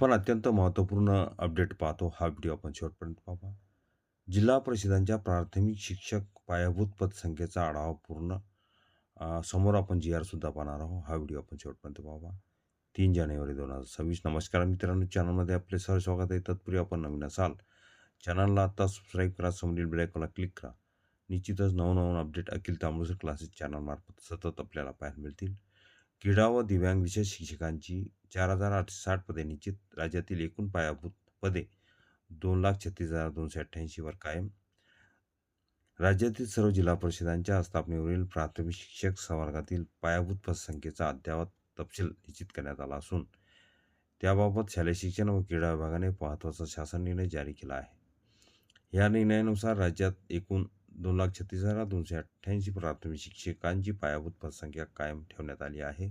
पण अत्यंत महत्त्वपूर्ण अपडेट पाहतो हा व्हिडिओ आपण शेवटपर्यंत पाहा जिल्हा परिषदांच्या प्राथमिक शिक्षक पायाभूत पदसंख्येचा आढावा पूर्ण समोर आपण जी आरसुद्धा पाहणार आहोत. हा व्हिडिओ आपण शेवटपर्यंत पाहा तीन जानेवारी दोन हजार सव्वीस. नमस्कार मित्रांनो. चॅनलमध्ये आपले सर स्वागत आहे. तत्पूर्वी आपण नवीन असाल चॅनलला आता सबस्क्राईब करा. समोरील ब्लॅकला क्लिक करा. निश्चितच नवनवन अपडेट अखिल तांबूसर क्लासेस चॅनलमार्फत सतत आपल्याला पाहायला मिळतील. क्रीडा व दिव्यांग विषय शिक्षकांची चार हजार आठशे साठ पदे निश्चित. राज्यातील एकूण पायाभूत पदे दोन लाख छत्तीस हजार दोनशे अठ्ठ्याऐंशीवर कायम. राज्यातील सर्व जिल्हा परिषदांच्या स्थापनेवरील प्राथमिक शिक्षक संवर्गातील पायाभूत पदसंख्येचा अद्ययावत तपशील निश्चित करण्यात आला असून त्याबाबत शालेय शिक्षण व क्रीडा विभागाने महत्त्वाचा शासन निर्णय जारी केला आहे. या निर्णयानुसार राज्यात एकूण दोन लाख छत्तीस हजार दोनशे अठ्ठ्याऐंशी प्राथमिक शिक्षकांची पायाभूत पदसंख्या कायम ठेवण्यात आली आहे.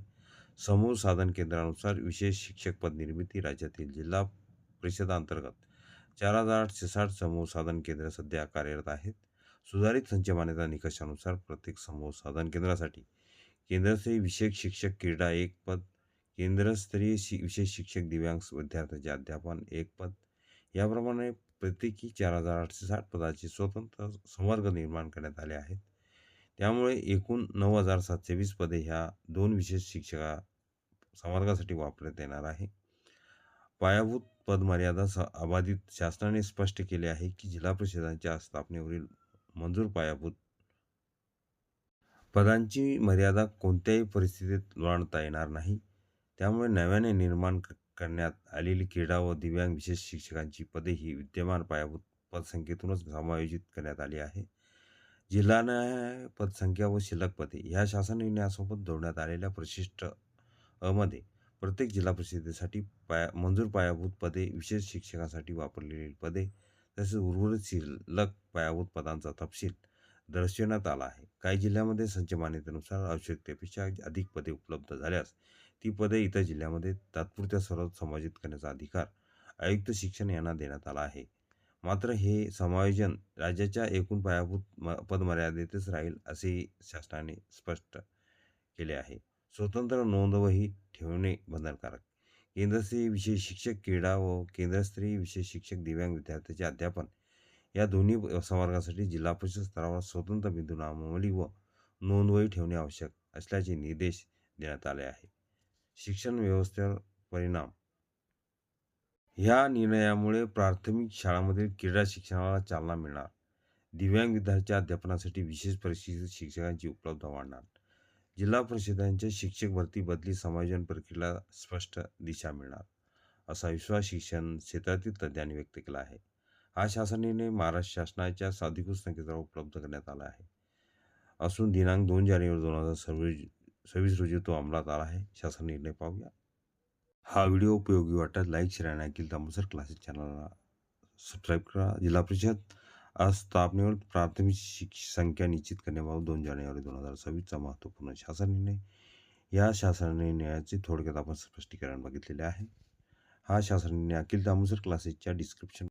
समूह साधन केंद्रानुसार विशेष शिक्षक पद निर्मिती राज्यातील जिल्हा परिषदांतर्गत चार हजार आठशे साठ समूह साधन केंद्र सध्या कार्यरत आहेत. सुधारित संच मान्यता निकषानुसार प्रत्येक समूह साधन केंद्रासाठी केंद्रस्तरीय विशेष शिक्षक क्रीडा एक पद केंद्रस्तरीय शि विशेष शिक्षक दिव्यांग विद्यार्थ्यांचे अध्यापन एक पद. याप्रमाणे प्रत्येकी चार हजार आठशे साठ पदाचे स्वतंत्र संवर्ग निर्माण करण्यात आले आहेत. त्यामुळे एकूण नऊ हजार सातशे वीस पदे ह्या दोन विशेष शिक्षका संवर्गासाठी वापरण्यात येणार आहे. पायाभूत पदमर्यादा स अबाधित शासनाने स्पष्ट केले आहे की जिल्हा परिषदांच्या स्थापनेवरील मंजूर पायाभूत पदांची मर्यादा कोणत्याही परिस्थितीत ओलांडता येणार नाही. त्यामुळे नव्याने निर्माण क- करण्यात आलेली क्रीडा व दिव्यांग विशेष शिक्षकांची पदे ही विद्यमान पायाभूत पदसंख्येतूनच समायोजित करण्यात आली आहे. जिल्हा न्याय पदसंख्या व शिल्लक पदे ह्या शासन निर्णयासोबत जोडण्यात आलेल्या प्रशिष्ट अमध्ये प्रत्येक जिल्हा परिषदेसाठी पाया मंजूर पायाभूत पदे विशेष शिक्षकांसाठी वापरलेली पदे तसेच उर्वरित शिल्लक पायाभूत पदांचा तपशील दर्शवण्यात आला आहे. काही जिल्ह्यामध्ये संच मान्यतेनुसार आवश्यकतेपेक्षा अधिक पदे उपलब्ध झाल्यास ती पदे इतर जिल्ह्यामध्ये तात्पुरत्या स्वरूपात समायोजित करण्याचा अधिकार आयुक्त शिक्षण यांना देण्यात आला आहे. मात्र हे समायोजन राज्याच्या एकूण पायाभूत म पदमर्यादेतच राहील असे शासनाने स्पष्ट केले आहे. स्वतंत्र नोंदवही ठेवणे बंधनकारक. केंद्रस्तरीय विशेष शिक्षक क्रीडा व केंद्रस्तरीय विशेष शिक्षक दिव्यांग विद्यार्थ्यांचे अध्यापन या दोन्ही संवर्गासाठी जिल्हा परिषद स्तरावर स्वतंत्र बिंदू नामावली व नोंदवही ठेवणे आवश्यक असल्याचे निर्देश देण्यात आले आहे. शिक्षण व्यवस्थेवर परिणाम. ह्या निर्णयामुळे प्राथमिक शाळांमधील क्रीडा शिक्षणाला चालना मिळणार. दिव्यांग विद्यार्थ्यांच्या अध्यापनासाठी विशेष प्रशिक्षित शिक्षकांची उपलब्धता वाढणार. जिल्हा परिषदांच्या शिक्षक भरती बदली समायोजन प्रक्रियेला स्पष्ट दिशा मिळणार असा विश्वास शिक्षण क्षेत्रातील तज्ज्ञांनी व्यक्त केला आहे. हा शासन निर्णय महाराष्ट्र शासनाच्या साधिकृत संकेतस्थळावर उपलब्ध करण्यात आला आहे. असून दिनांक दोन जानेवारी दोन हजार सव्वीस सव्वीस रोजी तो अंमलात आला आहे. शासन निर्णय पाहूया. हा व्हिडिओ उपयोगी वाटत लाईक शेअर आणि अखिल दामोसर क्लासेस चॅनलला सबस्क्राईब करा. जिल्हा परिषद आज स्थापनेवर प्राथमिक शिक्ष संख्या निश्चित करण्याबाबत दोन जानेवारी दोन हजार सव्वीसचा महत्त्वपूर्ण शासन निर्णय. या शासन निर्णयाचे थोडक्यात आपण स्पष्टीकरण बघितलेले आहे. हा शासन निर्णय अखिल दामोसर क्लासेसच्या डिस्क्रिप्शन